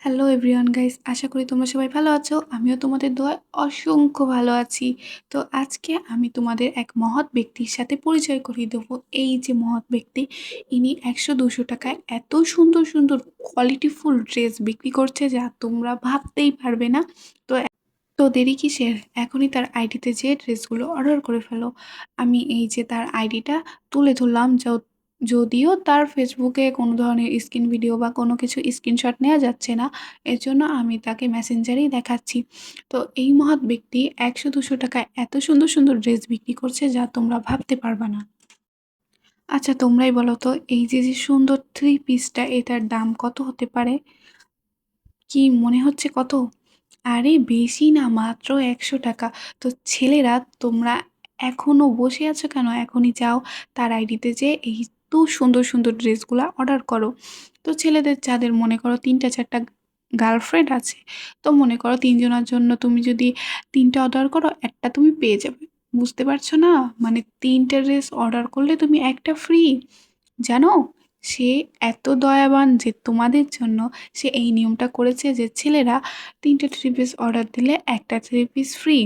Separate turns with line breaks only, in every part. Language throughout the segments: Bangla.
হ্যালো এভরিওয়ান গাইস আশা করি তোমরা সবাই ভালো আছো। আমিও তোমাদের দোয়ায় অসংখ্য ভালো আছি। তো আজকে আমি তোমাদের এক মহৎ ব্যক্তির সাথে পরিচয় করিয়ে দেবো। এই যে মহৎ ব্যক্তি, ইনি একশো দুশো টাকায় এত সুন্দর সুন্দর কোয়ালিটিফুল ড্রেস বিক্রি করছে যা তোমরা ভাবতেই পারবে না। তো তো দেরি কিসের? এখনই তার আইডিতে যে ড্রেসগুলো অর্ডার করে ফেলো। আমি এই যে তার আইডিটা তুলে ধরলাম যা- যদিও তার ফেসবুকে কোনো ধরনের স্ক্রিন ভিডিও বা কোনো কিছু স্ক্রিনশট নেওয়া যাচ্ছে না এর জন্য আমি তাকে মেসেঞ্জারেই দেখাচ্ছি। তো এই মহৎ ব্যক্তি একশো দুশো টাকায় এত সুন্দর সুন্দর ড্রেস বিক্রি করছে যা তোমরা ভাবতে পারবে না। আচ্ছা তোমরাই বলো তো, এই যে যে সুন্দর থ্রি পিসটা এটার দাম কত হতে পারে? কি মনে হচ্ছে কত? আরে, বেশি না, মাত্র একশো টাকা। তো ছেলেরা, তোমরা এখনও বসে আছো কেন? এখনই যাও, তার আইডিতে যে এই তো সুন্দর সুন্দর ড্রেসগুলো অর্ডার করো। তো ছেলেদের যাদের মনে করো তিনটা, চারটা গার্লফ্রেন্ড আছে, তো মনে করো তিনজনের জন্য তুমি যদি তিনটা অর্ডার করো, একটা তুমি পেয়ে যাবে। বুঝতে পারছ না? মানে তিনটা ড্রেস অর্ডার করলে তুমি একটা ফ্রি জানো? সে এত দয়াবান যে তোমাদের জন্য সে এই নিয়মটা করেছে যে ছেলেরা তিনটে থ্রি পিস অর্ডার দিলে একটা থ্রি পিস ফ্রি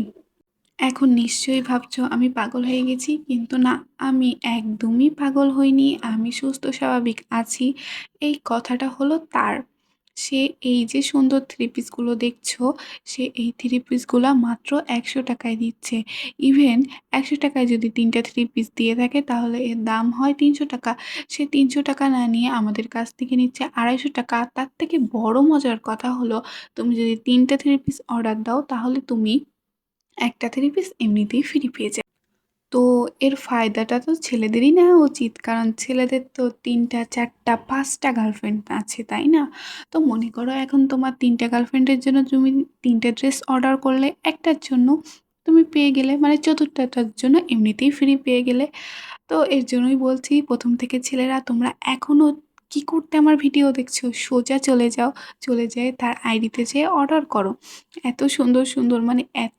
এখন নিশ্চয়ই ভাবছ আমি পাগল হয়ে গেছি? কিন্তু না, আমি একদমই পাগল হইনি, আমি সুস্থ স্বাভাবিক আছি। এই কথাটা হলো তার। সে এই যে সুন্দর থ্রি পিসগুলো দেখছ, সে এই থ্রি পিসগুলো মাত্র একশো টাকায় দিচ্ছে। ইভেন একশো টাকায় যদি তিনটা থ্রি পিস দিয়ে থাকে, তাহলে এর দাম হয় তিনশো টাকা। সে তিনশো টাকা না নিয়ে আমাদের কাছ থেকে নিচ্ছে আড়াইশো টাকা। তার থেকে বড় মজার কথা হলো, তুমি যদি তিনটা থ্রি পিস অর্ডার দাও, তাহলে তুমি একটা থ্রি পিস এমনিতেই ফ্রি পেয়ে যায়। তো এর ফায়দাটা তো ছেলেদেরই নেওয়া উচিত, কারণ ছেলেদের তো তিনটা, চারটা, পাঁচটা গার্লফ্রেন্ড আছে, তাই না? তো মনে করো এখন তোমার তিনটা গার্লফ্রেন্ডের জন্য তুমি তিনটে ড্রেস অর্ডার করলে, একটার জন্য তুমি পেয়ে গেলে মানে চতুর্থটার জন্য এমনিতেই ফ্রি পেয়ে গেলে। তো এর জন্যই বলছি, প্রথম থেকে ছেলেরা তোমরা এখনও কি করতে আমার ভিডিও দেখছ? সোজা চলে যাও, চলে যেয়ে তার আইডিতে যেয়ে অর্ডার করো। এত সুন্দর সুন্দর মানে এত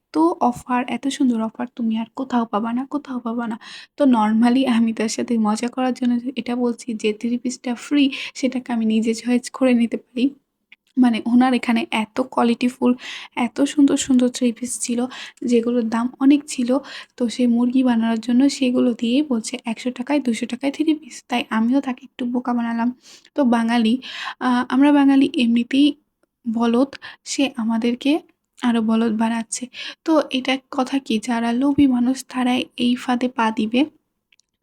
অফার এত সুন্দর অফার তুমি আর কোথাও পাবা না, কোথাও পাবা না। তো নর্মালি আমি তার সাথে মজা করার জন্য এটা বলছি যে থ্রি পিসটা ফ্রি সেটাকে আমি নিজে চয়েস করে নিতে পারি। মানে ওনার এখানে এত কোয়ালিটিফুল এত সুন্দর সুন্দর থ্রি পিস ছিল, যেগুলোর দাম অনেক ছিল। তো সে মুরগি বানানোর জন্য সেগুলো দিয়ে বলছে একশো টাকায়, দুশো টাকায় থ্রি পিস তাই আমিও তাকে একটু বোকা বানালাম। তো বাঙালি আমরা বাঙালি এমনিতেই বলদ, সে আমাদেরকে আরও বলদ বাড়াচ্ছে তো এটা কথা কি? যারা লোভী মানুষ, তারাই এই ফাঁদে পা দিবে।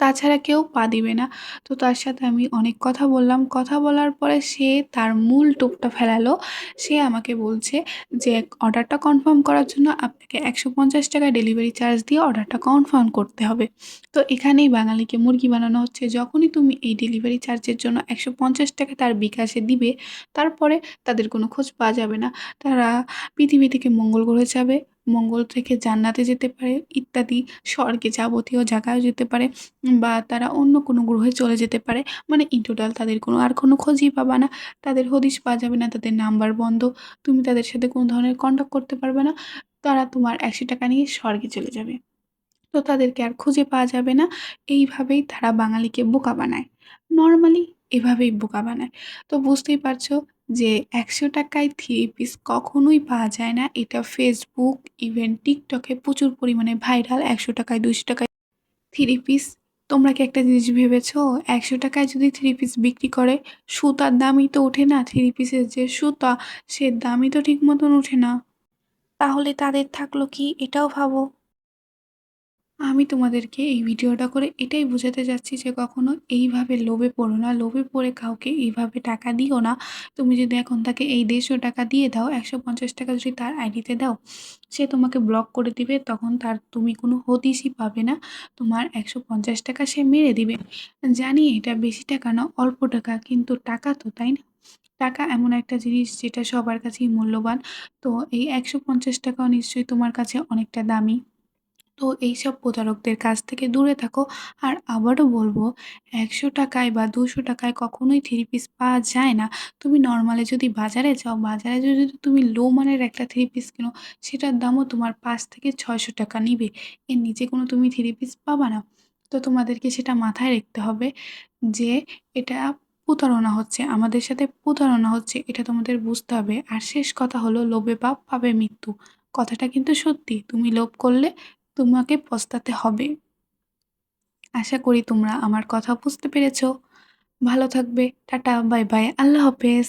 তাছাড়া কেউ পা দিবে না। তো তার সাথে আমি অনেক কথা বললাম। কথা বলার পরে সে তার মূল টোপটা ফেলালো। সে আমাকে বলছে যে, অর্ডারটা কনফার্ম করার জন্য আপনাকে একশো পঞ্চাশ টাকা ডেলিভারি চার্জ দিয়ে অর্ডারটা কনফার্ম করতে হবে। তো এখানেই বাঙালিকে মুরগি বানানো হচ্ছে। যখনই তুমি এই ডেলিভারি চার্জের জন্য একশো পঞ্চাশ টাকা তার বিকাশে দিবে, তারপরে তাদের কোনো খোঁজ পাওয়া যাবে না। তারা পৃথিবী থেকে মঙ্গল গ্রহে যাবে। মঙ্গল থেকে জান্নাতে যেতে পারে, ইত্যাদি স্বর্গে যাবতীয় জায়গায় যেতে পারে, বা তারা অন্য কোনো গ্রহে চলে যেতে পারে। মানে ইন টোটাল তাদের কোনো, আর কোনো খোঁজই পাবা না। তাদের হদিশ পাওয়া যাবে না, তাদের নাম্বার বন্ধ। তুমি তাদের সাথে কোনো ধরনের কন্ট্যাক্ট করতে পারবে না। তারা তোমার একশো টাকা নিয়ে স্বর্গে চলে যাবে। তো তাদেরকে আর খুঁজে পাওয়া যাবে না। এইভাবেই তারা বাঙালিকে বোকা বানায়। নর্মালি এভাবেই বোকা বানায়। তো বুঝতেই পারছ যে একশো টাকায় থ্রি পিস কখনোই পাওয়া যায় না। এটা ফেসবুক ইভেন টিকটকে প্রচুর পরিমাণে ভাইরাল একশো টাকায় দুশো টাকায় থ্রি পিস তোমরা কি একটা জিনিস ভেবেছো? একশো টাকায় যদি থ্রি পিস বিক্রি করে, সুতার দামই তো ওঠে না। থ্রি পিসের যে সুতা, সে দামই তো ঠিক মতন ওঠে না। তাহলে তাদের থাকল কি? এটাও ভাবো। আমি তোমাদেরকে এই ভিডিওটা করে এটাই বোঝাতে যাচ্ছি যে কখনো এইভাবে লোভে পড়ো না। লোভে পড়ে কাউকে এইভাবে টাকা দিও না। তুমি যদি এখন তাকে এই দেড়শো টাকা দিয়ে দাও, একশো পঞ্চাশ টাকা যদি তার আইডিতে দাও, সে তোমাকে ব্লক করে দিবে, তখন তার তুমি কোনো হদিশই পাবে না। তোমার একশো পঞ্চাশ টাকা সে মেরে দিবে। জানি এটা বেশি টাকা না, অল্প টাকা, কিন্তু টাকা তো, তাই না? টাকা এমন একটা জিনিস যেটা সবার কাছেই মূল্যবান। তো এই একশো পঞ্চাশ টাকাও নিশ্চয়ই তোমার কাছে অনেকটা দামি। তো এইসব প্রতারকদের কাছ থেকে দূরে থাকো। আর আবারও বলব, একশো টাকায় বা দুশো টাকায় কখনোই থ্রি পিস পাওয়া যায় না। তুমি নর্মালি যদি বাজারে যাও, বাজারে যদি তুমি লো মানের একটা থ্রি পিস কেনো, সেটার দামও তোমার পাঁচ থেকে ছয়শো টাকা নিবে। এর নিচে কোনো তুমি থ্রি পিস পাবা না। তো তোমাদেরকে সেটা মাথায় রাখতে হবে যে, এটা প্রতারণা হচ্ছে। আমাদের সাথে প্রতারণা হচ্ছে, এটা তোমাদের বুঝতে হবে। আর শেষ কথা হলো, লোভে পাপ পাবে মৃত্যু। কথাটা কিন্তু সত্যি। তুমি লোভ করলে তোমাকে পস্তাতে হবে। আশা করি তোমরা আমার কথা বুঝতে পেরেছ। ভালো থাকবে। Tata, bye bye. আল্লাহ হাফেজ।